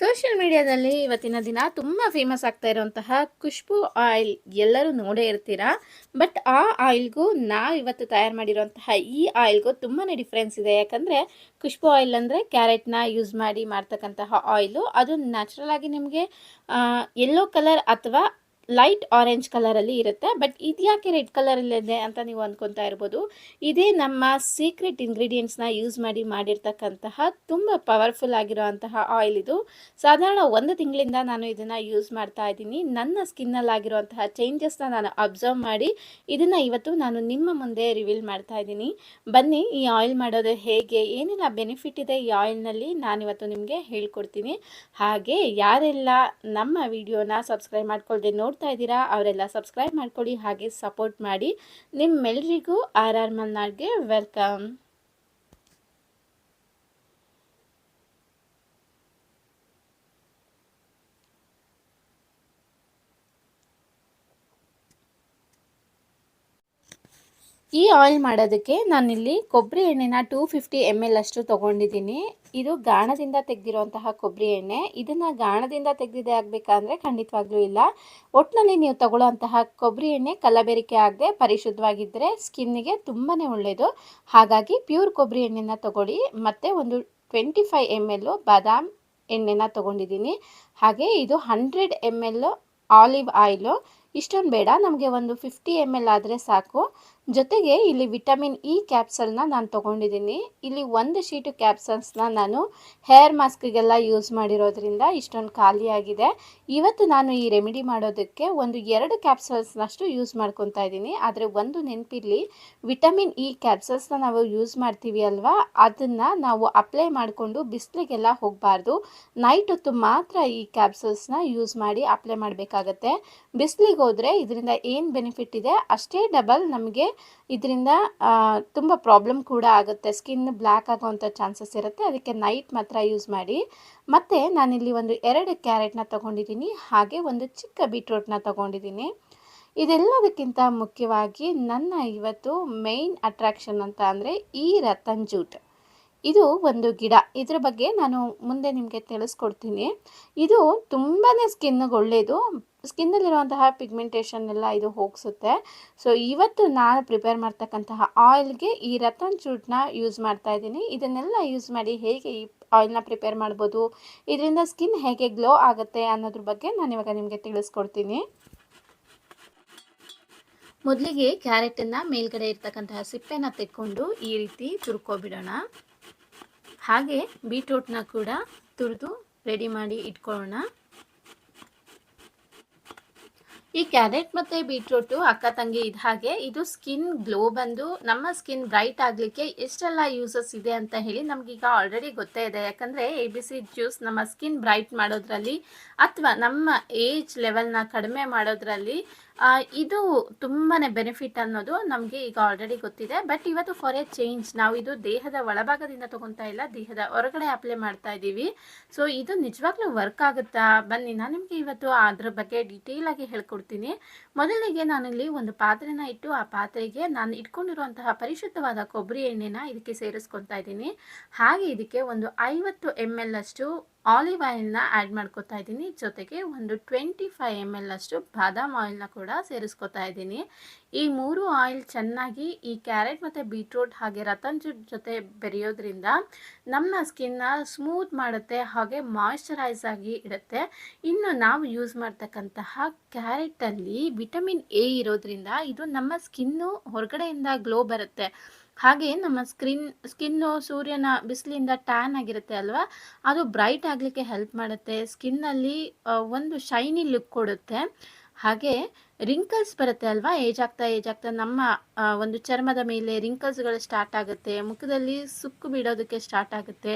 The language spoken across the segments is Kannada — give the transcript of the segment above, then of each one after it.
ಸೋಷಿಯಲ್ ಮೀಡಿಯಾದಲ್ಲಿ ಇವತ್ತಿನ ದಿನ ತುಂಬ ಫೇಮಸ್ ಆಗ್ತಾ ಇರುವಂತಹ ಖುಷ್ಬು ಆಯಿಲ್ ಎಲ್ಲರೂ ನೋಡೇ ಇರ್ತೀರಾ? ಬಟ್ ಆ ಆಯಿಲ್ಗೂ ನಾವು ಇವತ್ತು ತಯಾರು ಮಾಡಿರುವಂತಹ ಈ ಆಯಿಲ್ಗೂ ತುಂಬಾ ಡಿಫ್ರೆನ್ಸ್ ಇದೆ. ಯಾಕಂದರೆ ಖುಷ್ಬು ಆಯಿಲ್ ಅಂದರೆ ಕ್ಯಾರೆಟ್ನ ಯೂಸ್ ಮಾಡಿ ಮಾಡ್ತಕ್ಕಂತಹ ಆಯಿಲು ಅದು ನ್ಯಾಚುರಲ್ ಆಗಿ ನಿಮಗೆ ಯೆಲ್ಲೋ ಕಲರ್ ಅಥವಾ ಲೈಟ್ ಆರೆಂಜ್ ಕಲರಲ್ಲಿ ಇರುತ್ತೆ. ಬಟ್ ಇದ್ಯಾಕೆ ರೆಡ್ ಕಲರಲ್ಲಿದೆ ಅಂತ ನೀವು ಅಂದ್ಕೊತಾ ಇರ್ಬೋದು. ಇದೇ ನಮ್ಮ ಸೀಕ್ರೆಟ್ ಇಂಗ್ರೀಡಿಯೆಂಟ್ಸ್ನ ಯೂಸ್ ಮಾಡಿ ಮಾಡಿರ್ತಕ್ಕಂತಹ ತುಂಬ ಪವರ್ಫುಲ್ ಆಗಿರುವಂತಹ ಆಯಿಲ್ ಇದು. ಸಾಧಾರಣ ಒಂದು ತಿಂಗಳಿಂದ ನಾನು ಇದನ್ನು ಯೂಸ್ ಮಾಡ್ತಾ ಇದ್ದೀನಿ. ನನ್ನ ಸ್ಕಿನ್ನಲ್ಲಾಗಿರುವಂತಹ ಚೇಂಜಸ್ನ ನಾನು ಅಬ್ಸರ್ವ್ ಮಾಡಿ ಇದನ್ನು ಇವತ್ತು ನಾನು ನಿಮ್ಮ ಮುಂದೆ ರಿವೀಲ್ ಮಾಡ್ತಾ ಇದ್ದೀನಿ. ಬನ್ನಿ, ಈ ಆಯಿಲ್ ಮಾಡೋದು ಹೇಗೆ, ಏನೆಲ್ಲ ಬೆನಿಫಿಟ್ ಇದೆ ಈ ಆಯಿಲ್ನಲ್ಲಿ ನಾನಿವತ್ತು ನಿಮಗೆ ಹೇಳ್ಕೊಡ್ತೀನಿ. ಹಾಗೆ ಯಾರೆಲ್ಲ ನಮ್ಮ ವಿಡಿಯೋನ ಸಬ್ಸ್ಕ್ರೈಬ್ ಮಾಡ್ಕೊಳ್ದೆ ನೋಡ್ತಾ ಇದ್ದೀರಾ ಅವರೆಲ್ಲ ಸಬ್ಸ್ಕ್ರೈಬ್ ಮಾಡ್ಕೊಳ್ಳಿ ಹಾಗೆ ಸಪೋರ್ಟ್ ಮಾಡಿ. ನಿಮ್ಮೆಲ್ಲರಿಗೂ ಆರ್ ಆರ್ ಮಲ್ನಾಡ್ಗೆ ವೆಲ್ಕಮ್. ಈ ಆಯಿಲ್ ಮಾಡೋದಕ್ಕೆ ನಾನಿಲ್ಲಿ ಕೊಬ್ಬರಿ ಎಣ್ಣೆನ ಟೂ ಫಿಫ್ಟಿ ಎಂ ಎಲ್ ಅಷ್ಟು ತೊಗೊಂಡಿದ್ದೀನಿ. ಇದು ಗಾಣದಿಂದ ತೆಗೆದಿರುವಂತಹ ಕೊಬ್ಬರಿ ಎಣ್ಣೆ. ಇದನ್ನು ಗಾಣದಿಂದ ತೆಗೆದಿದೆ ಆಗಬೇಕಂದ್ರೆ ಖಂಡಿತವಾಗ್ಲೂ ಇಲ್ಲ. ಒಟ್ಟಿನಲ್ಲಿ ನೀವು ತಗೊಳ್ಳೋಂತಹ ಕೊಬ್ಬರಿ ಎಣ್ಣೆ ಕಲಬೆರಿಕೆ ಆಗದೆ ಪರಿಶುದ್ಧವಾಗಿದ್ದರೆ ಸ್ಕಿನ್ನಿಗೆ ತುಂಬಾ ಒಳ್ಳೆಯದು ಹಾಗಾಗಿ ಪ್ಯೂರ್ ಕೊಬ್ಬರಿ ಎಣ್ಣೆನ ತಗೊಳ್ಳಿ. ಮತ್ತು ಒಂದು ಟ್ವೆಂಟಿ ಫೈವ್ ಎಂ ಎಲ್ಲು ಬಾದಾಮ್ ಎಣ್ಣೆನ ತೊಗೊಂಡಿದ್ದೀನಿ. ಹಾಗೆ ಇದು hundred M L olive oil ಇಷ್ಟೊಂದು ಬೇಡ. ನಮಗೆ ಒಂದು ಫಿಫ್ಟಿ ಎಂ ಎಲ್ ಆದರೆ ಸಾಕು. ಜೊತೆಗೆ ಇಲ್ಲಿ ವಿಟಮಿನ್ ಇ ಕ್ಯಾಪ್ಸಲ್ನ ನಾನು ತೊಗೊಂಡಿದ್ದೀನಿ. ಇಲ್ಲಿ ಒಂದು ಶೀಟು ಕ್ಯಾಪ್ಸಲ್ಸ್ನ ನಾನು ಹೇರ್ ಮಾಸ್ಕ್ಗೆಲ್ಲ ಯೂಸ್ ಮಾಡಿರೋದ್ರಿಂದ ಇಷ್ಟೊಂದು ಖಾಲಿಯಾಗಿದೆ. ಇವತ್ತು ನಾನು ಈ ರೆಮಿಡಿ ಮಾಡೋದಕ್ಕೆ ಒಂದು ಎರಡು ಕ್ಯಾಪ್ಸಲ್ಸ್ನಷ್ಟು ಯೂಸ್ ಮಾಡ್ಕೊತಾ ಇದ್ದೀನಿ. ಆದರೆ ಒಂದು ನೆನಪಿರಲಿ, ವಿಟಮಿನ್ ಇ ಕ್ಯಾಪ್ಸಲ್ಸ್ನ ನಾವು ಯೂಸ್ ಮಾಡ್ತೀವಿ ಅಲ್ವಾ? ಅದನ್ನು ನಾವು ಅಪ್ಲೈ ಮಾಡಿಕೊಂಡು ಬಿಸಿಲಿಗೆಲ್ಲ ಹೋಗಬಾರ್ದು. ನೈಟ್ ಹೊತ್ತು ಮಾತ್ರ ಈ ಕ್ಯಾಪ್ಸಲ್ಸ್ನ ಯೂಸ್ ಮಾಡಿ ಅಪ್ಲೈ ಮಾಡಬೇಕಾಗತ್ತೆ. ಬಿಸಿಲಿಗೆ ಹೋದರೆ ಇದರಿಂದ ಏನು ಬೆನಿಫಿಟ್ ಇದೆ? ಅಷ್ಟೇ ಡಬಲ್ ನಮಗೆ ಇದರಿಂದ ತುಂಬ ಪ್ರಾಬ್ಲಮ್ ಕೂಡ ಆಗುತ್ತೆ. ಸ್ಕಿನ್ ಬ್ಲ್ಯಾಕ್ ಆಗೋವಂಥ ಚಾನ್ಸಸ್ ಇರುತ್ತೆ. ಅದಕ್ಕೆ ನೈಟ್ ಮಾತ್ರ ಯೂಸ್ ಮಾಡಿ. ಮತ್ತು ನಾನಿಲ್ಲಿ ಒಂದು ಎರಡು ಕ್ಯಾರೆಟ್ನ ತೊಗೊಂಡಿದ್ದೀನಿ. ಹಾಗೆ ಒಂದು ಚಿಕ್ಕ ಬೀಟ್ರೂಟ್ನ ತೊಗೊಂಡಿದ್ದೀನಿ. ಇದೆಲ್ಲದಕ್ಕಿಂತ ಮುಖ್ಯವಾಗಿ ನನ್ನ ಇವತ್ತು ಮೇಯ್ನ್ ಅಟ್ರಾಕ್ಷನ್ ಅಂತ ಅಂದರೆ ಈ ರತನ್ ಜೂಟ್. ಇದು ಒಂದು ಗಿಡ. ಇದ್ರ ಬಗ್ಗೆ ನಾನು ಮುಂದೆ ನಿಮಗೆ ತಿಳಿಸ್ಕೊಡ್ತೀನಿ. ಇದು ತುಂಬಾ ಸ್ಕಿನ್ಗೆ ಒಳ್ಳೆಯದು ಸ್ಕಿನ್ನಲ್ಲಿರುವಂತಹ ಪಿಗ್ಮೆಂಟೇಷನ್ ಎಲ್ಲ ಇದು ಹೋಗಿಸುತ್ತೆ. ಸೊ ಇವತ್ತು ನಾನು ಪ್ರಿಪೇರ್ ಮಾಡ್ತಕ್ಕಂತಹ ಆಯಿಲ್ಗೆ ಈ ರತನ್ ಚೂಟ್ನ ಯೂಸ್ ಮಾಡ್ತಾ ಇದ್ದೀನಿ. ಇದನ್ನೆಲ್ಲ ಯೂಸ್ ಮಾಡಿ ಹೇಗೆ ಈ ಆಯಿಲ್ನ ಪ್ರಿಪೇರ್ ಮಾಡ್ಬೋದು, ಇದರಿಂದ ಸ್ಕಿನ್ ಹೇಗೆ ಗ್ಲೋ ಆಗುತ್ತೆ ಅನ್ನೋದ್ರ ಬಗ್ಗೆ ನಾನು ಇವಾಗ ನಿಮಗೆ ತಿಳಿಸ್ಕೊಡ್ತೀನಿ. ಮೊದಲಿಗೆ ಕ್ಯಾರೆಟನ್ನು ಮೇಲ್ಗಡೆ ಇರ್ತಕ್ಕಂತಹ ಸಿಪ್ಪೆನ ತೆಕ್ಕೊಂಡು ಈ ರೀತಿ ತುರ್ಕೊಬಿಡೋಣ. ಹಾಗೆ ಬೀಟ್ರೂಟ್ನ ಕೂಡ ತುರಿದು ರೆಡಿ ಮಾಡಿ ಇಟ್ಕೊಳ್ಳೋಣ. ಈ ಕ್ಯಾರೆಟ್ ಮತ್ತು ಬೀಟ್ರೂಟು ಅಕ್ಕ ತಂಗಿ ಇದು ಹಾಗೆ ಇದು ಸ್ಕಿನ್ ಗ್ಲೋ ಬಂದು ನಮ್ಮ ಸ್ಕಿನ್ ಬ್ರೈಟ್ ಆಗಲಿಕ್ಕೆ ಎಷ್ಟೆಲ್ಲ ಯೂಸಸ್ ಇದೆ ಅಂತ ಹೇಳಿ ನಮಗೀಗ ಆಲ್ರೆಡಿ ಗೊತ್ತೇ ಇದೆ. ಯಾಕಂದರೆ ಎ ಬಿ ಸಿ ಜ್ಯೂಸ್ ನಮ್ಮ ಸ್ಕಿನ್ ಬ್ರೈಟ್ ಮಾಡೋದ್ರಲ್ಲಿ ಅಥವಾ ನಮ್ಮ ಏಜ್ ಲೆವೆಲ್ನ ಕಡಿಮೆ ಮಾಡೋದ್ರಲ್ಲಿ ಇದು ತುಂಬಾ ಬೆನಿಫಿಟ್ ಅನ್ನೋದು ನಮಗೆ ಈಗ ಆಲ್ರೆಡಿ ಗೊತ್ತಿದೆ. ಬಟ್ ಇವತ್ತು ಫಾರ್ ಎ ಚೇಂಜ್ ನಾವು ಇದು ದೇಹದ ಒಳಭಾಗದಿಂದ ತೊಗೊತಾ ಇಲ್ಲ, ದೇಹದ ಹೊರಗಡೆ ಅಪ್ಲೈ ಮಾಡ್ತಾ ಇದ್ದೀವಿ. ಸೊ ಇದು ನಿಜವಾಗ್ಲೂ ವರ್ಕ್ ಆಗುತ್ತಾ? ಬನ್ನಿ, ನಾನು ನಿಮಗೆ ಇವತ್ತು ಅದ್ರ ಬಗ್ಗೆ ಡೀಟೇಲ್ ಆಗಿ ಹೇಳ್ಕೊಡ್ತೀನಿ. ಮೊದಲಿಗೆ ನಾನಿಲ್ಲಿ ಒಂದು ಪಾತ್ರೆನ ಇಟ್ಟು ಆ ಪಾತ್ರೆಗೆ ನಾನು ಇಟ್ಕೊಂಡಿರುವಂತಹ ಪರಿಶುದ್ಧವಾದ ಕೊಬ್ಬರಿ ಎಣ್ಣೆನ ಇದಕ್ಕೆ ಸೇರಿಸ್ಕೊತಾ ಇದ್ದೀನಿ. ಹಾಗೆ ಇದಕ್ಕೆ ಒಂದು ಐವತ್ತು ಎಂ ಎಲ್ ಅಷ್ಟು ಆಲಿವ್ ಆಯಿಲ್ನ ಆ್ಯಡ್ ಮಾಡ್ಕೋತಾ ಇದ್ದೀನಿ. ಜೊತೆಗೆ ಒಂದು ಟ್ವೆಂಟಿ ಫೈವ್ ಎಂ ಎಲ್ ಅಷ್ಟು ಬಾದಾಮ್ ಆಯಿಲ್ನ ಕೂಡ ಸೇರಿಸ್ಕೊತಾ ಇದ್ದೀನಿ. ಈ ಮೂರು ಆಯಿಲ್ ಚೆನ್ನಾಗಿ ಈ ಕ್ಯಾರೆಟ್ ಮತ್ತು ಬೀಟ್ರೂಟ್ ಹಾಗೆ ರತನ್ ಜುಟ್ ಜೊತೆ ಬೆರೆಯೋದ್ರಿಂದ ನಮ್ಮ ಸ್ಕಿನ್ನ ಸ್ಮೂತ್ ಮಾಡುತ್ತೆ, ಹಾಗೆ ಮಾಯ್ಶ್ಚರೈಸ್ ಆಗಿ ಇಡುತ್ತೆ. ಇನ್ನು ನಾವು ಯೂಸ್ ಮಾಡ್ತಕ್ಕಂತಹ ಕ್ಯಾರೆಟಲ್ಲಿ ವಿಟಮಿನ್ ಎ ಇರೋದ್ರಿಂದ ಇದು ನಮ್ಮ ಸ್ಕಿನ್ನು ಹೊರಗಡೆಯಿಂದ ಗ್ಲೋ ಬರುತ್ತೆ. ಹಾಗೆ ನಮ್ಮ ಸ್ಕ್ರಿನ್, ಸ್ಕಿನ್ನು ಸೂರ್ಯನ ಬಿಸಿಲಿಂದ ಟ್ಯಾನ್ ಆಗಿರುತ್ತೆ ಅಲ್ವಾ? ಅದು ಬ್ರೈಟ್ ಆಗಲಿಕ್ಕೆ ಹೆಲ್ಪ್ ಮಾಡುತ್ತೆ. ಸ್ಕಿನ್ನಲ್ಲಿ ಒಂದು ಶೈನಿ ಲುಕ್ ಕೊಡುತ್ತೆ. ಹಾಗೆ ರಿಂಕಲ್ಸ್ ಬರುತ್ತೆ ಅಲ್ವಾ? ಏಜ್ ಆಗ್ತಾ ಏಜ್ ಆಗ್ತಾ ನಮ್ಮ ಒಂದು ಚರ್ಮದ ಮೇಲೆ ರಿಂಕಲ್ಸ್ಗಳು ಸ್ಟಾರ್ಟ್ ಆಗುತ್ತೆ. ಮುಖದಲ್ಲಿ ಸುಕ್ಕು ಬಿಡೋದಕ್ಕೆ ಸ್ಟಾರ್ಟ್ ಆಗುತ್ತೆ.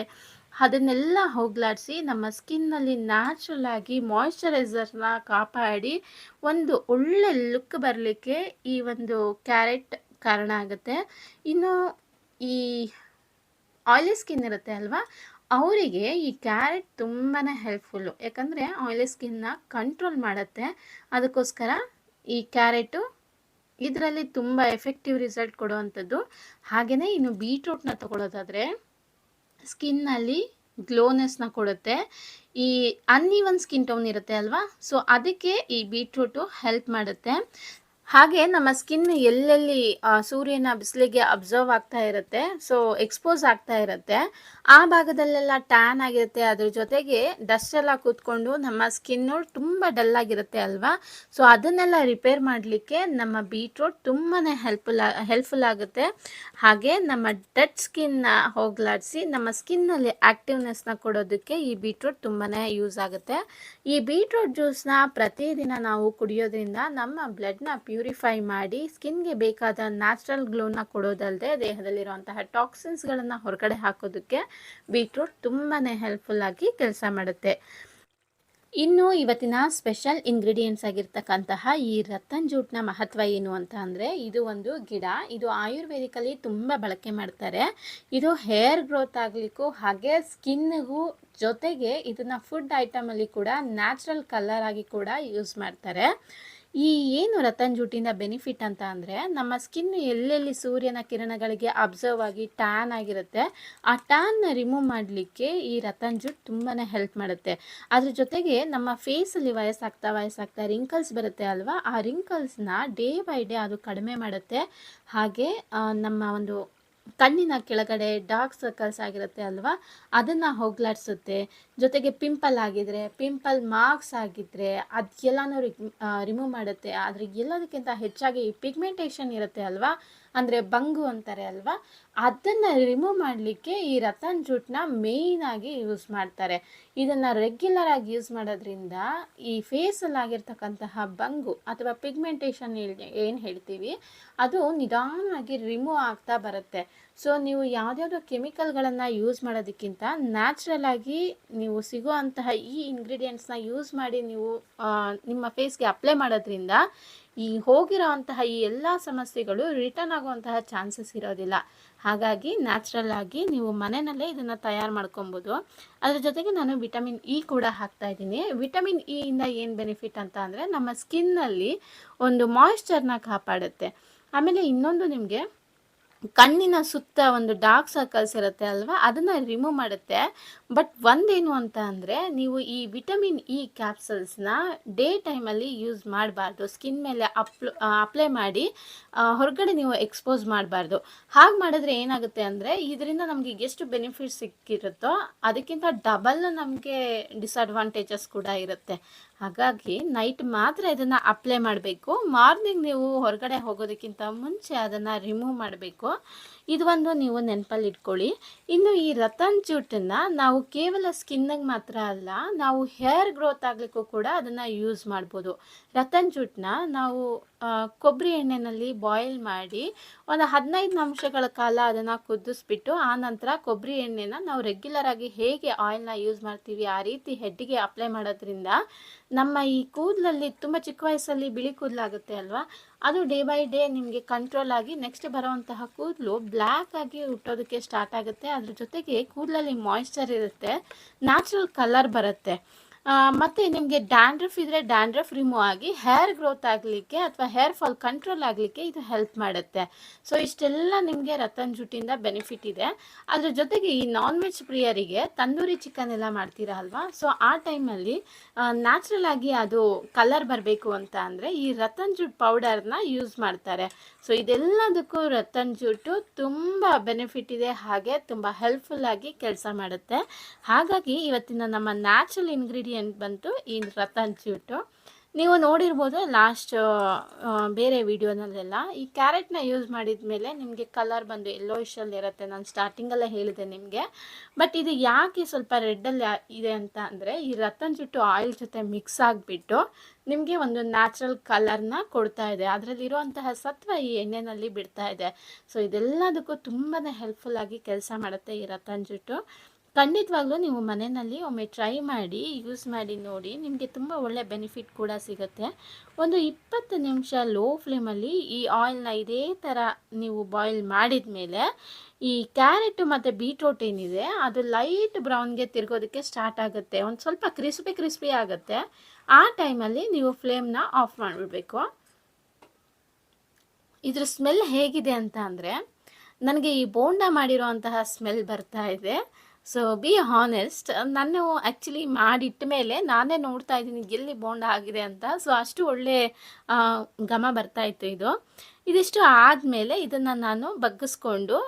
ಅದನ್ನೆಲ್ಲ ಹೋಗ್ಲಾಡಿಸಿ ನಮ್ಮ ಸ್ಕಿನ್ನಲ್ಲಿ ನ್ಯಾಚುರಲ್ ಆಗಿ ಮಾಯಶ್ಚರೈಸರ್ನ ಕಾಪಾಡಿ ಒಂದು ಒಳ್ಳೆ ಲುಕ್ ಬರಲಿಕ್ಕೆ ಈ ಒಂದು ಕ್ಯಾರೆಟ್ ಕಾರಣ ಆಗುತ್ತೆ. ಇನ್ನು ಈ ಆಯಿಲಿ ಸ್ಕಿನ್ ಇರುತ್ತೆ ಅಲ್ವಾ? ಅವರಿಗೆ ಈ ಕ್ಯಾರೆಟ್ ತುಂಬಾ ಹೆಲ್ಪ್ಫುಲ್ಲು ಯಾಕಂದರೆ ಆಯಿಲಿ ಸ್ಕಿನ್ನ ಕಂಟ್ರೋಲ್ ಮಾಡುತ್ತೆ. ಅದಕ್ಕೋಸ್ಕರ ಈ ಕ್ಯಾರೆಟು ಇದರಲ್ಲಿ ತುಂಬ ಎಫೆಕ್ಟಿವ್ ರಿಸಲ್ಟ್ ಕೊಡುವಂಥದ್ದು. ಹಾಗೆಯೇ ಇನ್ನು ಬೀಟ್ರೂಟ್ನ ತಗೊಳ್ಳೋದಾದರೆ ಸ್ಕಿನ್ನಲ್ಲಿ ಗ್ಲೋನೆಸ್ನ ಕೊಡುತ್ತೆ. ಈ ಅನ್ಇವನ್ ಸ್ಕಿನ್ ಟೋನ್ ಇರುತ್ತೆ ಅಲ್ವಾ? ಸೊ ಅದಕ್ಕೆ ಈ ಬೀಟ್ರೂಟು ಹೆಲ್ಪ್ ಮಾಡುತ್ತೆ. ಹಾಗೆ ನಮ್ಮ ಸ್ಕಿನ್ ಎಲ್ಲೆಲ್ಲಿ ಸೂರ್ಯನ ಬಿಸಿಲಿಗೆ ಅಬ್ಸರ್ವ್ ಆಗ್ತಾ ಇರುತ್ತೆ ಸೊ ಎಕ್ಸ್ಪೋಸ್ ಆಗ್ತಾ ಇರುತ್ತೆ, ಆ ಭಾಗದಲ್ಲೆಲ್ಲ ಟ್ಯಾನ್ ಆಗಿರುತ್ತೆ, ಅದ್ರ ಜೊತೆಗೆ ಡಸ್ಟ್ ಎಲ್ಲ ಕೂತ್ಕೊಂಡು ನಮ್ಮ ಸ್ಕಿನ್ನು ತುಂಬ ಡಲ್ ಆಗಿರುತ್ತೆ ಅಲ್ವಾ? ಸೊ ಅದನ್ನೆಲ್ಲ ರಿಪೇರ್ ಮಾಡಲಿಕ್ಕೆ ನಮ್ಮ ಬೀಟ್ರೂಟ್ ತುಂಬಾ ಹೆಲ್ಪ್ಫುಲ್ ಹೆಲ್ಪ್ಫುಲ್ ಆಗುತ್ತೆ. ಹಾಗೆ ನಮ್ಮ ಡೆಡ್ ಸ್ಕಿನ್ನ ಹೋಗ್ಲಾಡಿಸಿ ನಮ್ಮ ಸ್ಕಿನ್ನಲ್ಲಿ ಆ್ಯಕ್ಟಿವ್ನೆಸ್ನ ಕೊಡೋದಕ್ಕೆ ಈ ಬೀಟ್ರೂಟ್ ತುಂಬಾ ಯೂಸ್ ಆಗುತ್ತೆ. ಈ ಬೀಟ್ರೂಟ್ ಜ್ಯೂಸ್ನ ಪ್ರತಿದಿನ ನಾವು ಕುಡಿಯೋದ್ರಿಂದ ನಮ್ಮ ಬ್ಲಡ್ನ ಪ್ಯೂರಿಫೈ ಮಾಡಿ ಸ್ಕಿನ್ಗೆ ಬೇಕಾದ ನ್ಯಾಚುರಲ್ ಗ್ಲೋನ ಕೊಡೋದಲ್ಲದೆ ದೇಹದಲ್ಲಿರುವಂತಹ ಟಾಕ್ಸಿನ್ಸ್ಗಳನ್ನು ಹೊರಗಡೆ ಹಾಕೋದಕ್ಕೆ ಬೀಟ್ರೂಟ್ ತುಂಬಾ ಹೆಲ್ಪ್ಫುಲ್ ಆಗಿ ಕೆಲಸ ಮಾಡುತ್ತೆ. ಇನ್ನು ಇವತ್ತಿನ ಸ್ಪೆಷಲ್ ಇಂಗ್ರೀಡಿಯೆಂಟ್ಸ್ ಆಗಿರ್ತಕ್ಕಂತಹ ಈ ರತನ್ ಜೂಟ್ನ ಮಹತ್ವ ಏನು ಅಂತ ಅಂದರೆ ಇದು ಒಂದು ಗಿಡ. ಇದು ಆಯುರ್ವೇದಿಕಲ್ಲಿ ತುಂಬ ಬಳಕೆ ಮಾಡ್ತಾರೆ. ಇದು ಹೇರ್ ಗ್ರೋತ್ ಆಗಲಿಕ್ಕೂ ಹಾಗೆ ಸ್ಕಿನ್ಗೂ ಜೊತೆಗೆ ಇದನ್ನು ಫುಡ್ ಐಟಮಲ್ಲಿ ಕೂಡ ನ್ಯಾಚುರಲ್ ಕಲರ್ ಆಗಿ ಕೂಡ ಯೂಸ್ ಮಾಡ್ತಾರೆ. ಈ ಏನು ರತನ್ ಜೂಟಿಂದ ಬೆನಿಫಿಟ್ ಅಂತ ಅಂದರೆ, ನಮ್ಮ ಸ್ಕಿನ್ ಎಲ್ಲೆಲ್ಲಿ ಸೂರ್ಯನ ಕಿರಣಗಳಿಗೆ ಅಬ್ಸರ್ವ್ ಆಗಿ ಟ್ಯಾನ್ ಆಗಿರುತ್ತೆ, ಆ ಟ್ಯಾನ್ನ ರಿಮೂವ್ ಮಾಡಲಿಕ್ಕೆ ಈ ರತನ್ ಜೂಟ್ ತುಂಬಾ ಹೆಲ್ಪ್ ಮಾಡುತ್ತೆ. ಅದ್ರ ಜೊತೆಗೆ ನಮ್ಮ ಫೇಸಲ್ಲಿ ವಯಸ್ಸಾಗ್ತಾ ವಯಸ್ಸಾಗ್ತಾ ರಿಂಕಲ್ಸ್ ಬರುತ್ತೆ ಅಲ್ವಾ? ಆ ರಿಂಕಲ್ಸ್ನ ಡೇ ಬೈ ಡೇ ಅದು ಕಡಿಮೆ ಮಾಡುತ್ತೆ. ಹಾಗೆ ನಮ್ಮ ಒಂದು ಕಣ್ಣಿನ ಕೆಳಗಡೆ ಡಾರ್ಕ್ ಸರ್ಕಲ್ಸ್ ಆಗಿರುತ್ತೆ ಅಲ್ವಾ? ಅದನ್ನು ಹೋಗ್ಲಾಡಿಸುತ್ತೆ. ಜೊತೆಗೆ ಪಿಂಪಲ್ ಆಗಿದ್ರೆ ಪಿಂಪಲ್ ಮಾರ್ಕ್ಸ್ ಆಗಿದ್ರೆ ಅದೆಲ್ಲನೂ ರಿಮೂವ್ ಮಾಡುತ್ತೆ. ಆದರೆ ಎಲ್ಲದಕ್ಕಿಂತ ಹೆಚ್ಚಾಗಿ ಪಿಗ್ಮೆಂಟೇಷನ್ ಇರುತ್ತೆ ಅಲ್ವಾ? ಅಂದರೆ ಬಂಗು ಅಂತಾರೆ ಅಲ್ವಾ? ಅದನ್ನು ರಿಮೂವ್ ಮಾಡಲಿಕ್ಕೆ ಈ ರತನ್ ಜೂಟ್ನ ಮೇಯ್ನಾಗಿ ಯೂಸ್ ಮಾಡ್ತಾರೆ. ಇದನ್ನು ರೆಗ್ಯುಲರ್ ಆಗಿ ಯೂಸ್ ಮಾಡೋದ್ರಿಂದ ಈ ಫೇಸಲ್ಲಿ ಆಗಿರ್ತಕ್ಕಂತಹ ಬಂಗು ಅಥವಾ ಪಿಗ್ಮೆಂಟೇಷನ್ ಏನು ಹೇಳ್ತೀವಿ, ಅದು ನಿಧಾನವಾಗಿ ರಿಮೂವ್ ಆಗ್ತಾ ಬರುತ್ತೆ. ಸೊ ನೀವು ಯಾವುದ್ಯಾವುದೋ ಕೆಮಿಕಲ್ಗಳನ್ನು ಯೂಸ್ ಮಾಡೋದಕ್ಕಿಂತ ನ್ಯಾಚುರಲ್ ಆಗಿ ನೀವು ಸಿಗುವಂತಹ ಈ ಇಂಗ್ರೀಡಿಯೆಂಟ್ಸ್ನ ಯೂಸ್ ಮಾಡಿ ನೀವು ನಿಮ್ಮ ಫೇಸ್ಗೆ ಅಪ್ಲೈ ಮಾಡೋದ್ರಿಂದ ಈ ಹೋಗಿರೋವಂತಹ ಈ ಎಲ್ಲ ಸಮಸ್ಯೆಗಳು ರಿಟರ್ನ್ ಆಗುವಂತಹ ಚಾನ್ಸಸ್ ಇರೋದಿಲ್ಲ. ಹಾಗಾಗಿ ನ್ಯಾಚುರಲ್ ಆಗಿ ನೀವು ಮನೆಯಲ್ಲೇ ಇದನ್ನು ತಯಾರು ಮಾಡ್ಕೊಬೋದು. ಅದ್ರ ಜೊತೆಗೆ ನಾನು ವಿಟಮಿನ್ ಇ ಕೂಡ ಹಾಕ್ತಾ ಇದ್ದೀನಿ. ವಿಟಮಿನ್ ಇ ಇಂದ ಏನು ಬೆನಿಫಿಟ್ ಅಂತ ಅಂದರೆ ನಮ್ಮ ಸ್ಕಿನ್ನಲ್ಲಿ ಒಂದು ಮಾಯಿಶ್ಚರ್ನ ಕಾಪಾಡುತ್ತೆ. ಆಮೇಲೆ ಇನ್ನೊಂದು ನಿಮಗೆ ಕಣ್ಣಿನ ಸುತ್ತ ಒಂದು ಡಾರ್ಕ್ ಸರ್ಕಲ್ಸ್ ಇರುತ್ತೆ ಅಲ್ವಾ? ಅದನ್ನು ರಿಮೂವ್ ಮಾಡುತ್ತೆ. ಬಟ್ ಒಂದೇನು ಅಂತ ಅಂದರೆ, ನೀವು ಈ ವಿಟಮಿನ್ ಇ ಕ್ಯಾಪ್ಸಲ್ಸ್ನ ಡೇ ಟೈಮಲ್ಲಿ ಯೂಸ್ ಮಾಡಬಾರ್ದು. ಸ್ಕಿನ್ ಮೇಲೆ ಅಪ್ಲ ಅಪ್ಲೈ ಮಾಡಿ ಹೊರಗಡೆ ನೀವು ಎಕ್ಸ್ಪೋಸ್ ಮಾಡಬಾರ್ದು. ಹಾಗೆ ಮಾಡಿದ್ರೆ ಏನಾಗುತ್ತೆ ಅಂದರೆ, ಇದರಿಂದ ನಮಗೆ ಎಷ್ಟು ಬೆನಿಫಿಟ್ ಸಿಕ್ಕಿರುತ್ತೋ, ಅದಕ್ಕಿಂತ ಡಬಲ್ ನಮಗೆ ಡಿಸ್ಅಡ್ವಾಂಟೇಜಸ್ ಕೂಡ ಇರುತ್ತೆ. ಹಾಗಾಗಿ ನೈಟ್ ಮಾತ್ರ ಇದನ್ನು ಅಪ್ಲೈ ಮಾಡಬೇಕು. ಮಾರ್ನಿಂಗ್ ನೀವು ಹೊರಗಡೆ ಹೋಗೋದಕ್ಕಿಂತ ಮುಂಚೆ ಅದನ್ನು ರಿಮೂವ್ ಮಾಡಬೇಕು. ಇದು ಒಂದು ನೀವು ನೆನಪಲ್ಲಿ ಇಟ್ಕೊಳ್ಳಿ. ಇನ್ನು ಈ ರತನ್ ಜೂಟನ್ನು ನಾವು ಕೇವಲ ಸ್ಕಿನ್ನಾಗೆ ಮಾತ್ರ ಅಲ್ಲ, ನಾವು ಹೇರ್ ಗ್ರೋತ್ ಆಗಲಿಕ್ಕೂ ಕೂಡ ಅದನ್ನು ಯೂಸ್ ಮಾಡ್ಬೋದು. ರತನ್ ಜೂಟ್ನ ನಾವು ಕೊಬ್ಬರಿ ಎಣ್ಣೆನಲ್ಲಿ ಬಾಯ್ಲ್ ಮಾಡಿ ಒಂದು ಹದಿನೈದು ನಿಮಿಷಗಳ ಕಾಲ ಅದನ್ನು ಕುದಿಸ್ಬಿಟ್ಟು, ಆ ನಂತರ ಕೊಬ್ಬರಿ ಎಣ್ಣೆನ ನಾವು ರೆಗ್ಯುಲರ್ ಆಗಿ ಹೇಗೆ ಆಯಿಲ್ನ ಯೂಸ್ ಮಾಡ್ತೀವಿ, ಆ ರೀತಿ ಹೆಡ್ಡಿಗೆ ಅಪ್ಲೈ ಮಾಡೋದ್ರಿಂದ ನಮ್ಮ ಈ ಕೂದಲಲ್ಲಿ, ತುಂಬ ಚಿಕ್ಕ ವಯಸ್ಸಲ್ಲಿ ಬಿಳಿ ಕೂದಲಾಗುತ್ತೆ ಅಲ್ವಾ? ಅದು ಡೇ ಬೈ ಡೇ ನಿಮಗೆ ಕಂಟ್ರೋಲ್ ಆಗಿ ನೆಕ್ಸ್ಟ್ ಬರುವಂತಹ ಕೂದಲು ಬ್ಲ್ಯಾಕ್ ಆಗಿ ಹುಟ್ಟೋದಕ್ಕೆ ಸ್ಟಾರ್ಟ್ ಆಗುತ್ತೆ. ಅದ್ರ ಜೊತೆಗೆ ಕೂದಲಲ್ಲಿ ಮಾಯಿಶ್ಚರ್ ಇರುತ್ತೆ. ನ್ಯಾಚುರಲ್ ಕಲರ್ ಬರುತ್ತೆ. ಮತ್ತೆ ನಿಮಗೆ ಡ್ಯಾಂಡ್ರಫ್ ಇದ್ರೆ ಡ್ಯಾಂಡ್ರಫ್ ರಿಮೂವ್ ಆಗಿ ಹೇರ್ ಗ್ರೋತ್ ಆಗಲಿಕ್ಕೆ ಅಥವಾ ಹೇರ್ ಫಾಲ್ ಕಂಟ್ರೋಲ್ ಆಗಲಿಕ್ಕೆ ಇದು ಹೆಲ್ಪ್ ಮಾಡುತ್ತೆ. ಸೊ ಇಷ್ಟೆಲ್ಲ ನಿಮಗೆ ರತನ್ ಜುಟ್ಟಿಂದ ಬೆನಿಫಿಟ್ ಇದೆ. ಅದ್ರ ಜೊತೆಗೆ ಈ ನಾನ್ ವೆಜ್ ಪ್ರಿಯರಿಗೆ ತಂದೂರಿ ಚಿಕನ್ ಎಲ್ಲ ಮಾಡ್ತೀರಾ ಅಲ್ವಾ? ಸೊ ಆ ಟೈಮಲ್ಲಿ ನ್ಯಾಚುರಲ್ ಆಗಿ ಅದು ಕಲರ್ ಬರಬೇಕು ಅಂತ ಅಂದರೆ ಈ ರತನ್ ಜುಟ್ ಪೌಡರ್ನ ಯೂಸ್ ಮಾಡ್ತಾರೆ. ಸೊ ಇದೆಲ್ಲದಕ್ಕೂ ರತನ್ ಜೂಟು ತುಂಬ ಬೆನಿಫಿಟ್ ಇದೆ, ಹಾಗೆ ತುಂಬ ಹೆಲ್ಪ್ಫುಲ್ ಆಗಿ ಕೆಲಸ ಮಾಡುತ್ತೆ. ಹಾಗಾಗಿ ಇವತ್ತಿನ ನಮ್ಮ ನ್ಯಾಚುರಲ್ ಇಂಗ್ರೀಡಿಯೆಂಟ್ ಬಂತು ಈ ರತನ್ ಜೂಟು ನೀವು ನೋಡಿರ್ಬೋದು ಲಾಸ್ಟ್ ಬೇರೆ ವಿಡಿಯೋನಲ್ಲೆಲ್ಲ ಈ ಕ್ಯಾರೆಟ್ನ ಯೂಸ್ ಮಾಡಿದ ಮೇಲೆ ನಿಮಗೆ ಕಲರ್ ಬಂದು ಯೆಲ್ಲೋಯಿಶಲ್ಲಿ ಇರುತ್ತೆ. ನಾನು ಸ್ಟಾರ್ಟಿಂಗಲ್ಲೇ ಹೇಳಿದೆ ನಿಮಗೆ. ಬಟ್ ಇದು ಯಾಕೆ ಸ್ವಲ್ಪ ರೆಡ್ಡಲ್ಲಿ ಇದೆ ಅಂತ ಅಂದರೆ ಈ ರತನ್ ಜುಟ್ಟು ಆಯಿಲ್ ಜೊತೆ ಮಿಕ್ಸ್ ಆಗಿಬಿಟ್ಟು ನಿಮಗೆ ಒಂದು ನ್ಯಾಚುರಲ್ ಕಲರ್ನ ಕೊಡ್ತಾ ಇದೆ. ಅದರಲ್ಲಿರುವಂತಹ ಸತ್ವ ಈ ಎಣ್ಣೆನಲ್ಲಿ ಬಿಡ್ತಾ ಇದೆ. ಸೊ ಇದೆಲ್ಲದಕ್ಕೂ ತುಂಬಾ ಹೆಲ್ಪ್ಫುಲ್ ಆಗಿ ಕೆಲಸ ಮಾಡುತ್ತೆ ಈ ರತನ್ ಜುಟ್ಟು. ಖಂಡಿತವಾಗ್ಲೂ ನೀವು ಮನೆಯಲ್ಲಿ ಒಮ್ಮೆ ಟ್ರೈ ಮಾಡಿ ಯೂಸ್ ಮಾಡಿ ನೋಡಿ ನಿಮಗೆ ತುಂಬ ಒಳ್ಳೆ ಬೆನಿಫಿಟ್ ಕೂಡ ಸಿಗುತ್ತೆ. ಒಂದು ಇಪ್ಪತ್ತು ನಿಮಿಷ ಲೋ ಫ್ಲೇಮಲ್ಲಿ ಈ ಆಯಿಲ್ನ ಇದೇ ಥರ ನೀವು ಬಾಯ್ಲ್ ಮಾಡಿದ ಮೇಲೆ ಈ ಕ್ಯಾರೆಟು ಮತ್ತು ಬೀಟ್ರೋಟ್ ಏನಿದೆ, ಅದು ಲೈಟ್ ಬ್ರೌನ್ಗೆ ತಿರ್ಗೋದಕ್ಕೆ ಸ್ಟಾರ್ಟ್ ಆಗುತ್ತೆ. ಒಂದು ಸ್ವಲ್ಪ ಕ್ರಿಸ್ಪಿ ಕ್ರಿಸ್ಪಿ ಆಗುತ್ತೆ. ಆ ಟೈಮಲ್ಲಿ ನೀವು ಫ್ಲೇಮ್ನ ಆಫ್ ಮಾಡಿಬಿಡ್ಬೇಕು. ಇದ್ರ ಸ್ಮೆಲ್ ಹೇಗಿದೆ ಅಂತ ಅಂದರೆ, ನನಗೆ ಈ ಬೋಂಡ ಮಾಡಿರೋ ಅಂತಹ ಸ್ಮೆಲ್ ಬರ್ತಾ ಇದೆ. ಸೊ ಬಿ ಹಾನೆಸ್ಟ್ ನಾನು ಆ್ಯಕ್ಚುಲಿ ಮಾಡಿಟ್ಟ ಮೇಲೆ ನಾನೇ ನೋಡ್ತಾ ಇದ್ದೀನಿ ಎಲ್ಲಿ ಬೋಂಡ ಆಗಿದೆ ಅಂತ. ಸೊ ಅಷ್ಟು ಒಳ್ಳೆ ಘಮ ಬರ್ತಾ ಇತ್ತು ಇದು. ಇದಿಷ್ಟು ಆದಮೇಲೆ ಇದನ್ನು ನಾನು ಬಗ್ಗಿಸ್ಕೊಂಡು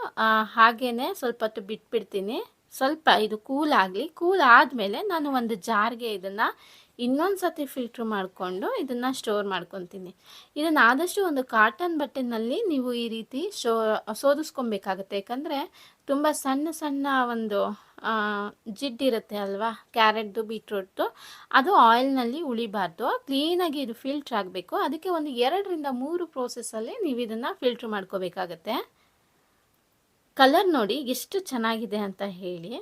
ಹಾಗೇ ಸ್ವಲ್ಪ ಹೊತ್ತು ಬಿಟ್ಬಿಡ್ತೀನಿ. ಸ್ವಲ್ಪ ಇದು ಕೂಲ್ ಆಗಲಿ. ಕೂಲ್ ಆದಮೇಲೆ ನಾನು ಒಂದು ಜಾರ್ಗೆ ಇದನ್ನು ಇನ್ನೊಂದು ಸತಿ ಫಿಲ್ಟ್ರ್ ಮಾಡಿಕೊಂಡು ಇದನ್ನು ಸ್ಟೋರ್ ಮಾಡ್ಕೊತೀನಿ. ಇದನ್ನು ಆದಷ್ಟು ಒಂದು ಕಾಟನ್ ಬಟ್ಟೆನಲ್ಲಿ ನೀವು ಈ ರೀತಿ ಶೋ, ಸೋದಿಸ್ಕೊಬೇಕಾಗತ್ತೆ. ಯಾಕಂದರೆ ತುಂಬ ಸಣ್ಣ ಸಣ್ಣ ಒಂದು ಜಿಡ್ಡಿರುತ್ತೆ ಅಲ್ವಾ? ಕ್ಯಾರೆಟ್ದು ಬೀಟ್ರೂಟ್ದು ಅದು ಆಯಿಲ್ನಲ್ಲಿ ಉಳಿಬಾರ್ದು. ಕ್ಲೀನಾಗಿ ಇದು ಫಿಲ್ಟ್ರ್ ಆಗಬೇಕು. ಅದಕ್ಕೆ ಒಂದು ಎರಡರಿಂದ ಮೂರು ಪ್ರೋಸೆಸ್ಸಲ್ಲಿ ನೀವು ಇದನ್ನು ಫಿಲ್ಟ್ರ್ ಮಾಡ್ಕೋಬೇಕಾಗತ್ತೆ. ಕಲರ್ ನೋಡಿ ಎಷ್ಟು ಚೆನ್ನಾಗಿದೆ ಅಂತ ಹೇಳಿ.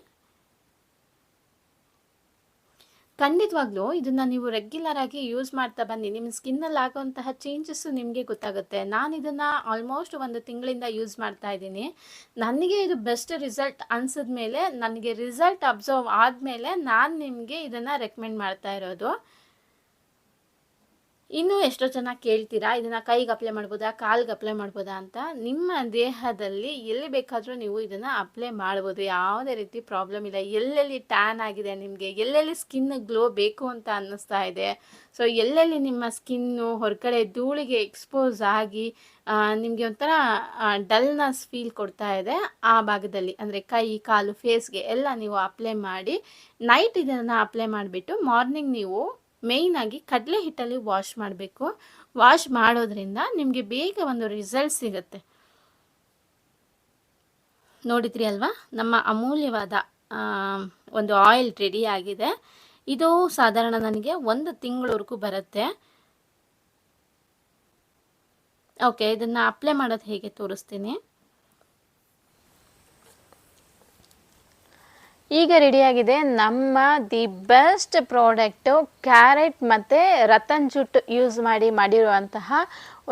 ಖಂಡಿತವಾಗ್ಲೂ ಇದನ್ನ ನೀವು ರೆಗ್ಯುಲರ್ ಆಗಿ ಯೂಸ್ ಮಾಡ್ತಾ ಬನ್ನಿ. ನಿಮ್ಮ ಸ್ಕಿನ್ನಲ್ಲಿ ಆಗುವಂತಹ ಚೇಂಜಸ್ ನಿಮಗೆ ಗೊತ್ತಾಗುತ್ತೆ. ನಾನು ಇದನ್ನ ಆಲ್ಮೋಸ್ಟ್ ಒಂದು ತಿಂಗಳಿಂದ ಯೂಸ್ ಮಾಡ್ತಾ ಇದ್ದೀನಿ. ನನಗೆ ಇದು ಬೆಸ್ಟ್ ರಿಸಲ್ಟ್ ಅನ್ಸಿದ ಮೇಲೆ ನನಗೆ ರಿಸಲ್ಟ್ ಅಬ್ಸರ್ವ್ ಆದಮೇಲೆ ನಾನು ನಿಮಗೆ ಇದನ್ನು ರೆಕಮೆಂಡ್ ಮಾಡ್ತಾ ಇರೋದು. ಇನ್ನೂ ಎಷ್ಟೋ ಜನ ಕೇಳ್ತೀರಾ, ಇದನ್ನು ಕೈಗೆ ಅಪ್ಲೈ ಮಾಡ್ಬೋದಾ ಕಾಲ್ಗೆ ಅಪ್ಲೈ ಮಾಡ್ಬೋದಾ ಅಂತ? ನಿಮ್ಮ ದೇಹದಲ್ಲಿ ಎಲ್ಲಿ ಬೇಕಾದರೂ ನೀವು ಇದನ್ನು ಅಪ್ಲೈ ಮಾಡ್ಬೋದು. ಯಾವುದೇ ರೀತಿ ಪ್ರಾಬ್ಲಮ್ ಇಲ್ಲ. ಎಲ್ಲೆಲ್ಲಿ ಟ್ಯಾನ್ ಆಗಿದೆ ನಿಮಗೆ? ಎಲ್ಲೆಲ್ಲಿ ಸ್ಕಿನ್ ಗ್ಲೋ ಬೇಕು ಅಂತ ಅನ್ನಿಸ್ತಾ ಇದೆ? ಸೊ, ಎಲ್ಲೆಲ್ಲಿ ನಿಮ್ಮ ಸ್ಕಿನ್ನು ಹೊರಗಡೆ ಧೂಳಿಗೆ ಎಕ್ಸ್ಪೋಸ್ ಆಗಿ ನಿಮಗೆ ಒಂಥರ ಡಲ್ನೆಸ್ ಫೀಲ್ ಕೊಡ್ತಾ ಇದೆ, ಆ ಭಾಗದಲ್ಲಿ. ಅಂದರೆ ಕೈ, ಕಾಲು ಫೇಸ್ಗೆ ಎಲ್ಲ ನೀವು ಅಪ್ಲೈ ಮಾಡಿ, ನೈಟ್ ಇದನ್ನು ಅಪ್ಲೈ ಮಾಡಿಬಿಟ್ಟು ಮಾರ್ನಿಂಗ್ ನೀವು ಮೇಯ್ನಾಗಿ ಕಡಲೆ ಹಿಟ್ಟಲ್ಲಿ ವಾಶ್ ಮಾಡಬೇಕು. ವಾಶ್ ಮಾಡೋದ್ರಿಂದ ನಿಮಗೆ ಬೇಗ ಒಂದು ರಿಸಲ್ಟ್ ಸಿಗುತ್ತೆ. ನೋಡಿದ್ರಿ ಅಲ್ವಾ? ನಮ್ಮ ಅಮೂಲ್ಯವಾದ ಒಂದು ಆಯಿಲ್ ರೆಡಿ ಆಗಿದೆ. ಇದು ಸಾಧಾರಣ ನನಗೆ ಒಂದು ತಿಂಗಳವರೆಗೂ ಬರುತ್ತೆ. ಓಕೆ ಇದನ್ನು ಅಪ್ಲೈ ಮಾಡೋದು ಹೇಗೆ ತೋರಿಸ್ತೀನಿ. ಈಗ ರೆಡಿಯಾಗಿದೆ ನಮ್ಮ ದಿ ಬೆಸ್ಟ್ ಪ್ರಾಡಕ್ಟು ಕ್ಯಾರೆಟ್ ಮತ್ತು ರತನ್ ಜುಟ್ ಯೂಸ್ ಮಾಡಿ ಮಾಡಿರುವಂತಹ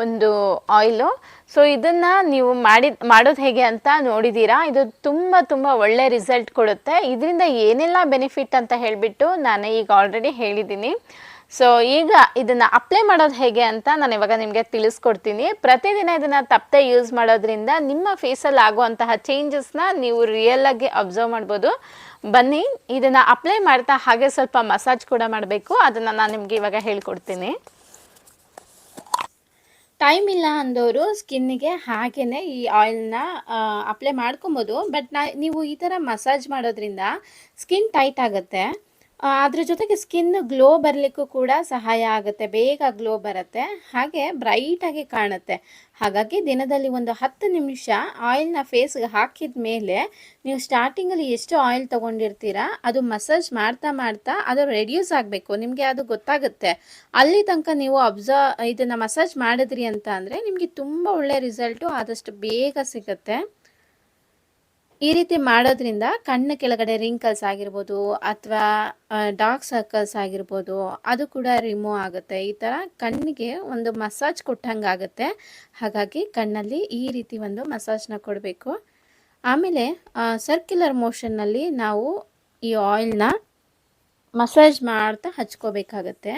ಒಂದು ಆಯಿಲು ಸೊ ಇದನ್ನು ನೀವು ಮಾಡಿ, ಮಾಡೋದು ಹೇಗೆ ಅಂತ ನೋಡಿದ್ದೀರಾ ಇದು ತುಂಬ ತುಂಬ ಒಳ್ಳೆ ರಿಸಲ್ಟ್ ಕೊಡುತ್ತೆ. ಇದರಿಂದ ಏನೆಲ್ಲ ಬೆನಿಫಿಟ್ ಅಂತ ಹೇಳಿಬಿಟ್ಟು ನಾನು ಈಗ ಆಲ್ರೆಡಿ ಹೇಳಿದ್ದೀನಿ. ಸೊ ಈಗ ಇದನ್ನು ಅಪ್ಲೈ ಮಾಡೋದು ಹೇಗೆ ಅಂತ ನಾನು ಇವಾಗ ನಿಮಗೆ ತಿಳಿಸ್ಕೊಡ್ತೀನಿ. ಪ್ರತಿದಿನ ಇದನ್ನು ತಪ್ಪದೆ ಯೂಸ್ ಮಾಡೋದ್ರಿಂದ ನಿಮ್ಮ ಫೇಸಲ್ಲಿ ಆಗುವಂತಹ ಚೇಂಜಸ್ನ ನೀವು ರಿಯಲಾಗಿ ಅಬ್ಸರ್ವ್ ಮಾಡ್ಬೋದು. ಬನ್ನಿ, ಇದನ್ನು ಅಪ್ಲೈ ಮಾಡ್ತಾ ಹಾಗೆ ಸ್ವಲ್ಪ ಮಸಾಜ್ ಕೂಡ ಮಾಡಬೇಕು. ಅದನ್ನು ನಾನು ನಿಮಗೆ ಇವಾಗ ಹೇಳ್ಕೊಡ್ತೀನಿ. ಟೈಮ್ ಇಲ್ಲ ಅಂದವರು ಸ್ಕಿನ್ನಿಗೆ ಹಾಗೇ ಈ ಆಯಿಲ್ನ ಅಪ್ಲೈ ಮಾಡ್ಕೊಬೋದು. ಬಟ್ ನಾ, ನೀವು ಈ ಥರ ಮಸಾಜ್ ಮಾಡೋದ್ರಿಂದ ಸ್ಕಿನ್ ಟೈಟ್ ಆಗುತ್ತೆ. ಅದ್ರ ಜೊತೆಗೆ ಸ್ಕಿನ್ ಗ್ಲೋ ಬರಲಿಕ್ಕೂ ಕೂಡ ಸಹಾಯ ಆಗುತ್ತೆ. ಬೇಗ ಗ್ಲೋ ಬರುತ್ತೆ. ಹಾಗೆ ಬ್ರೈಟಾಗಿ ಕಾಣುತ್ತೆ. ಹಾಗಾಗಿ ದಿನದಲ್ಲಿ ಒಂದು ಹತ್ತು ನಿಮಿಷ ಆಯಿಲ್ನ ಫೇಸ್ಗೆ ಹಾಕಿದ ಮೇಲೆ ನೀವು ಸ್ಟಾರ್ಟಿಂಗಲ್ಲಿ ಎಷ್ಟು ಆಯಿಲ್ ತೊಗೊಂಡಿರ್ತೀರಾ, ಅದು ಮಸಾಜ್ ಮಾಡ್ತಾ ಮಾಡ್ತಾ ಅದು ರೆಡ್ಯೂಸ್ ಆಗಬೇಕು. ನಿಮಗೆ ಅದು ಗೊತ್ತಾಗುತ್ತೆ. ಅಲ್ಲಿ ತನಕ ನೀವು ಅಬ್ಸರ್ವ್ ಇದನ್ನು ಮಸಾಜ್ ಮಾಡಿದ್ರಿ ಅಂತ ಅಂದರೆ ನಿಮಗೆ ತುಂಬ ಒಳ್ಳೆ ರಿಸಲ್ಟು ಆದಷ್ಟು ಬೇಗ ಸಿಗುತ್ತೆ. ಈ ರೀತಿ ಮಾಡೋದ್ರಿಂದ ಕಣ್ಣು ಕೆಳಗಡೆ ರಿಂಕಲ್ಸ್ ಆಗಿರ್ಬೋದು ಅಥವಾ ಡಾರ್ಕ್ ಸರ್ಕಲ್ಸ್ ಆಗಿರ್ಬೋದು, ಅದು ಕೂಡ ರಿಮೂವ್ ಆಗುತ್ತೆ. ಈ ಥರ ಕಣ್ಣಿಗೆ ಒಂದು ಮಸಾಜ್ ಕೊಟ್ಟಂಗೆ ಆಗುತ್ತೆ. ಹಾಗಾಗಿ ಕಣ್ಣಲ್ಲಿ ಈ ರೀತಿ ಒಂದು ಮಸಾಜ್ನ ಕೊಡಬೇಕು. ಆಮೇಲೆ ಸರ್ಕ್ಯುಲರ್ ಮೋಷನ್ನಲ್ಲಿ ನಾವು ಈ ಆಯಿಲ್ನ ಮಸಾಜ್ ಮಾಡ್ತಾ ಹಚ್ಕೋಬೇಕಾಗತ್ತೆ.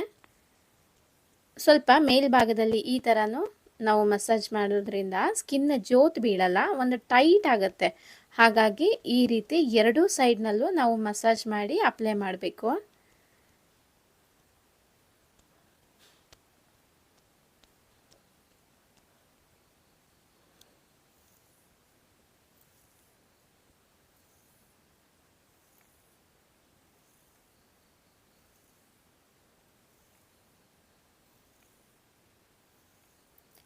ಸ್ವಲ್ಪ ಮೇಲ್ಭಾಗದಲ್ಲಿ ಈ ಥರನೂ ನಾವು ಮಸಾಜ್ ಮಾಡೋದ್ರಿಂದ ಸ್ಕಿನ್ ಜೋತ್ ಬೀಳಲ್ಲ, ಒಂದು ಟೈಟ್ ಆಗುತ್ತೆ. ಹಾಗಾಗಿ ಈ ರೀತಿ ಎರಡೂ ಸೈಡ್ನಲ್ಲೂ ನಾವು ಮಸಾಜ್ ಮಾಡಿ ಅಪ್ಲೈ ಮಾಡಬೇಕು.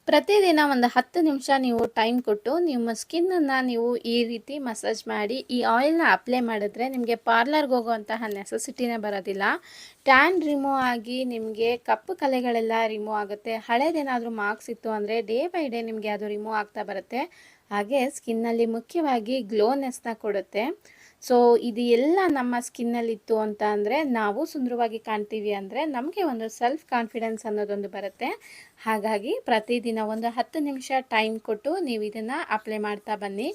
ಪ್ರತಿದಿನ ಒಂದು ಹತ್ತು ನಿಮಿಷ ನೀವು ಟೈಮ್ ಕೊಟ್ಟು ನಿಮ್ಮ ಸ್ಕಿನ್ನನ್ನು ನೀವು ಈ ರೀತಿ ಮಸಾಜ್ ಮಾಡಿ, ಈ ಆಯಿಲ್ನ ಅಪ್ಲೈ ಮಾಡಿದ್ರೆ ನಿಮಗೆ ಪಾರ್ಲರ್ಗೆ ಹೋಗುವಂತಹ ನೆಸೆಸಿಟಿನೇ ಬರೋದಿಲ್ಲ. ಟ್ಯಾನ್ ರಿಮೂವ್ ಆಗಿ ನಿಮಗೆ ಕಪ್ಪು ಕಲೆಗಳೆಲ್ಲ ರಿಮೂವ್ ಆಗುತ್ತೆ. ಹಳೇದೇನಾದರೂ ಮಾರ್ಕ್ಸ್ ಇತ್ತು ಅಂದರೆ ಡೇ ಬೈ ಡೇ ನಿಮಗೆ ಅದು ರಿಮೂವ್ ಆಗ್ತಾ ಬರುತ್ತೆ. ಹಾಗೆ ಸ್ಕಿನ್ನಲ್ಲಿ ಮುಖ್ಯವಾಗಿ ಗ್ಲೋನೆಸ್ನ ಕೊಡುತ್ತೆ. ಸೊ, ಇದು ಎಲ್ಲ ನಮ್ಮ ಸ್ಕಿನ್ನಲ್ಲಿತ್ತು ಅಂತ ಅಂದರೆ ನಾವು ಸುಂದರವಾಗಿ ಕಾಣ್ತೀವಿ ಅಂದರೆ ನಮಗೆ ಒಂದು ಸೆಲ್ಫ್ ಕಾನ್ಫಿಡೆನ್ಸ್ ಅನ್ನೋದೊಂದು ಬರುತ್ತೆ. ಹಾಗಾಗಿ ಪ್ರತಿದಿನ ಒಂದು ಹತ್ತು ನಿಮಿಷ ಟೈಮ್ ಕೊಟ್ಟು ನೀವು ಇದನ್ನು ಅಪ್ಲೈ ಮಾಡ್ತಾ ಬನ್ನಿ.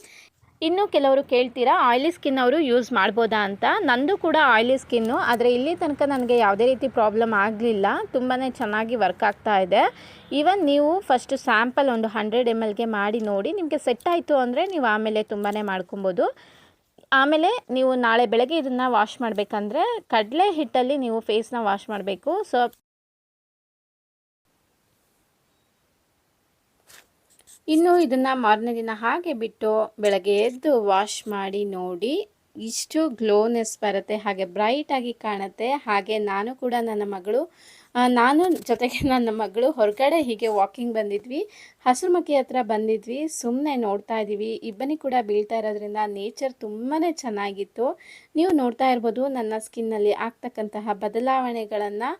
ಇನ್ನು ಕೆಲವರು ಕೇಳ್ತೀರಾ ಆಯಿಲಿ ಸ್ಕಿನ್ ಅವರು ಯೂಸ್ ಮಾಡ್ಬೋದಾ ಅಂತ? ನಂದು ಕೂಡ ಆಯಿಲಿ ಸ್ಕಿನ್ನು ಆದರೆ ಇಲ್ಲಿ ತನಕ ನನಗೆ ಯಾವುದೇ ರೀತಿ ಪ್ರಾಬ್ಲಮ್ ಆಗಲಿಲ್ಲ. ತುಂಬಾ ಚೆನ್ನಾಗಿ ವರ್ಕ್ ಆಗ್ತಾ ಇದೆ. ಈವನ್ ನೀವು ಫಸ್ಟ್ ಸ್ಯಾಂಪಲ್ ಒಂದು ಹಂಡ್ರೆಡ್ ಎಂ ಎಲ್ಗೆ ಮಾಡಿ ನೋಡಿ, ನಿಮಗೆ ಸೆಟ್ ಆಯಿತು ಅಂದರೆ ನೀವು ಆಮೇಲೆ ತುಂಬಾ ಮಾಡ್ಕೊಬೋದು. ಆಮೇಲೆ ನೀವು ನಾಳೆ ಬೆಳಗ್ಗೆ ಇದನ್ನು ವಾಶ್ ಮಾಡಬೇಕಂದ್ರೆ ಕಡಲೆ ಹಿಟ್ಟಲ್ಲಿ ನೀವು ಫೇಸ್ನ ವಾಶ್ ಮಾಡಬೇಕು. ಸೊ ಇನ್ನು ಇದನ್ನು ಮಾರನೇ ದಿನ ಹಾಗೆ ಬಿಟ್ಟು ಬೆಳಗ್ಗೆ ಎದ್ದು ವಾಶ್ ಮಾಡಿ ನೋಡಿ ಇಷ್ಟು ಗ್ಲೋನೆಸ್ ಬರುತ್ತೆ, ಹಾಗೆ ಬ್ರೈಟಾಗಿ ಕಾಣುತ್ತೆ. ಹಾಗೆ ನಾನು ಕೂಡ ನನ್ನ ಮಗಳು ನಾನು ಜೊತೆಗೆ ನನ್ನ ಮಗಳು ಹೊರಗಡೆ ಹೀಗೆ ವಾಕಿಂಗ್ ಬಂದಿದ್ವಿ. ಹಸಿರುಮಕ್ಕಿ ಹತ್ರ ಬಂದಿದ್ವಿ. ಸುಮ್ಮನೆ ನೋಡ್ತಾ ಇದ್ದೀವಿ. ಇಬ್ಬನಿ ಕೂಡ ಬೀಳ್ತಾ ಇರೋದ್ರಿಂದ ನೇಚರ್ ತುಂಬಾ ಚೆನ್ನಾಗಿತ್ತು. ನೀವು ನೋಡ್ತಾ ಇರ್ಬೋದು ನನ್ನ ಸ್ಕಿನ್ನಲ್ಲಿ ಆಗ್ತಕ್ಕಂತಹ ಬದಲಾವಣೆಗಳನ್ನು.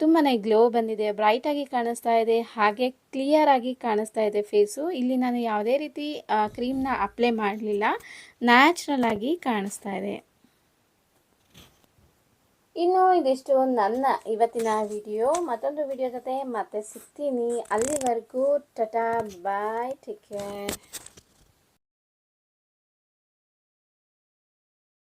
ತುಂಬಾ ಗ್ಲೋ ಬಂದಿದೆ. ಬ್ರೈಟಾಗಿ ಕಾಣಿಸ್ತಾ ಇದೆ. ಹಾಗೆ ಕ್ಲಿಯರ್ ಆಗಿ ಕಾಣಿಸ್ತಾ ಇದೆ ಫೇಸು ಇಲ್ಲಿ ನಾನು ಯಾವುದೇ ರೀತಿ ಕ್ರೀಮ್ನ ಅಪ್ಲೈ ಮಾಡಲಿಲ್ಲ. ನ್ಯಾಚುರಲ್ ಆಗಿ ಕಾಣಿಸ್ತಾ ಇದೆ. ಇನ್ನು ಇದಿಷ್ಟು ನನ್ನ ಇವತ್ತಿನ ವಿಡಿಯೋ ಮತ್ತೊಂದು ವಿಡಿಯೋ ಜೊತೆ ಮತ್ತೆ ಸಿಗ್ತೀನಿ. ಅಲ್ಲಿವರೆಗೂ, ಟಟಾ ಬಾಯ್ ಟೇಕ್ ಕೇರ್